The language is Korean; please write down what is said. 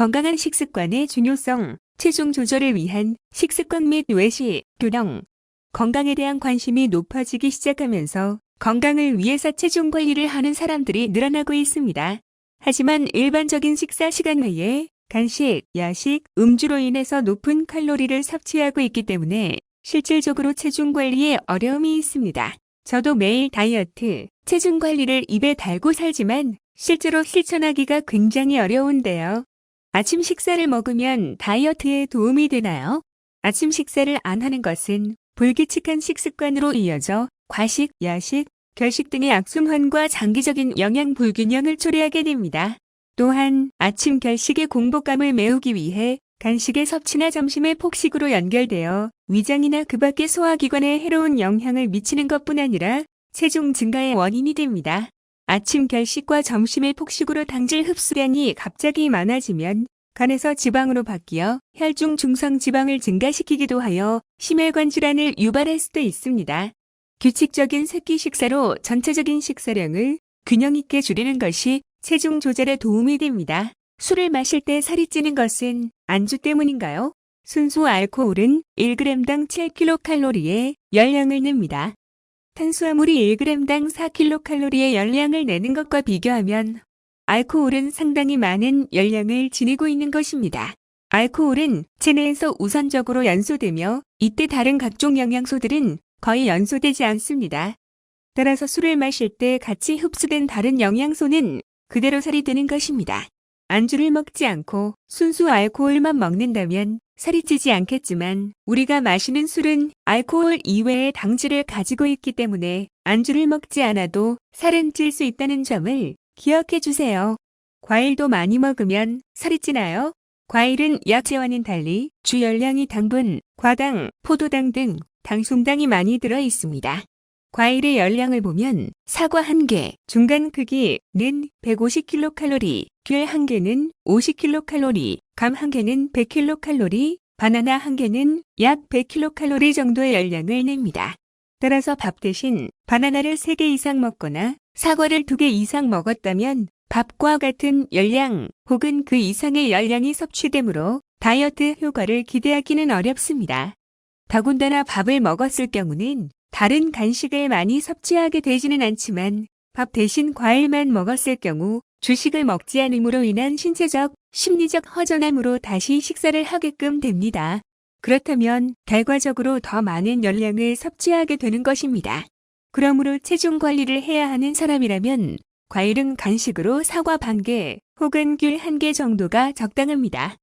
건강한 식습관의 중요성, 체중 조절을 위한 식습관 및 외식, 교령, 건강에 대한 관심이 높아지기 시작하면서 건강을 위해서 체중 관리를 하는 사람들이 늘어나고 있습니다. 하지만 일반적인 식사 시간 외에 간식, 야식, 음주로 인해서 높은 칼로리를 섭취하고 있기 때문에 실질적으로 체중 관리에 어려움이 있습니다. 저도 매일 다이어트, 체중 관리를 입에 달고 살지만 실제로 실천하기가 굉장히 어려운데요. 아침 식사를 먹으면 다이어트에 도움이 되나요? 아침 식사를 안 하는 것은 불규칙한 식습관으로 이어져 과식, 야식, 결식 등의 악순환과 장기적인 영양 불균형을 초래하게 됩니다. 또한 아침 결식의 공복감을 메우기 위해 간식의 섭취나 점심의 폭식으로 연결되어 위장이나 그 밖의 소화기관에 해로운 영향을 미치는 것뿐 아니라 체중 증가의 원인이 됩니다. 아침 결식과 점심의 폭식으로 당질 흡수량이 갑자기 많아지면 간에서 지방으로 바뀌어 혈중 중성 지방을 증가시키기도 하여 심혈관 질환을 유발할 수도 있습니다. 규칙적인 새끼 식사로 전체적인 식사량을 균형 있게 줄이는 것이 체중 조절에 도움이 됩니다. 술을 마실 때 살이 찌는 것은 안주 때문인가요? 순수 알코올은 1g당 7kcal의 열량을 냅니다. 탄수화물이 1g당 4kcal의 열량을 내는 것과 비교하면 알코올은 상당히 많은 열량을 지니고 있는 것입니다. 알코올은 체내에서 우선적으로 연소되며 이때 다른 각종 영양소들은 거의 연소되지 않습니다. 따라서 술을 마실 때 같이 흡수된 다른 영양소는 그대로 살이 드는 것입니다. 안주를 먹지 않고 순수 알코올만 먹는다면 살이 찌지 않겠지만 우리가 마시는 술은 알코올 이외의 당질을 가지고 있기 때문에 안주를 먹지 않아도 살은 찔 수 있다는 점을 기억해 주세요. 과일도 많이 먹으면 살이 찌나요? 과일은 야채와는 달리 주 열량이 당분, 과당, 포도당 등 당송당이 많이 들어 있습니다. 과일의 열량을 보면 사과 1개, 중간 크기는 150kcal, 귤 1개는 50kcal, 감 1개는 100kcal, 바나나 1개는 약 100kcal 정도의 열량을 냅니다. 따라서 밥 대신 바나나를 3개 이상 먹거나 사과를 2개 이상 먹었다면 밥과 같은 열량 혹은 그 이상의 열량이 섭취되므로 다이어트 효과를 기대하기는 어렵습니다. 더군다나 밥을 먹었을 경우는 다른 간식을 많이 섭취하게 되지는 않지만 밥 대신 과일만 먹었을 경우 주식을 먹지 않음으로 인한 신체적, 심리적 허전함으로 다시 식사를 하게끔 됩니다. 그렇다면 결과적으로 더 많은 열량을 섭취하게 되는 것입니다. 그러므로 체중 관리를 해야 하는 사람이라면 과일은 간식으로 사과 반 개 혹은 귤 한 개 정도가 적당합니다.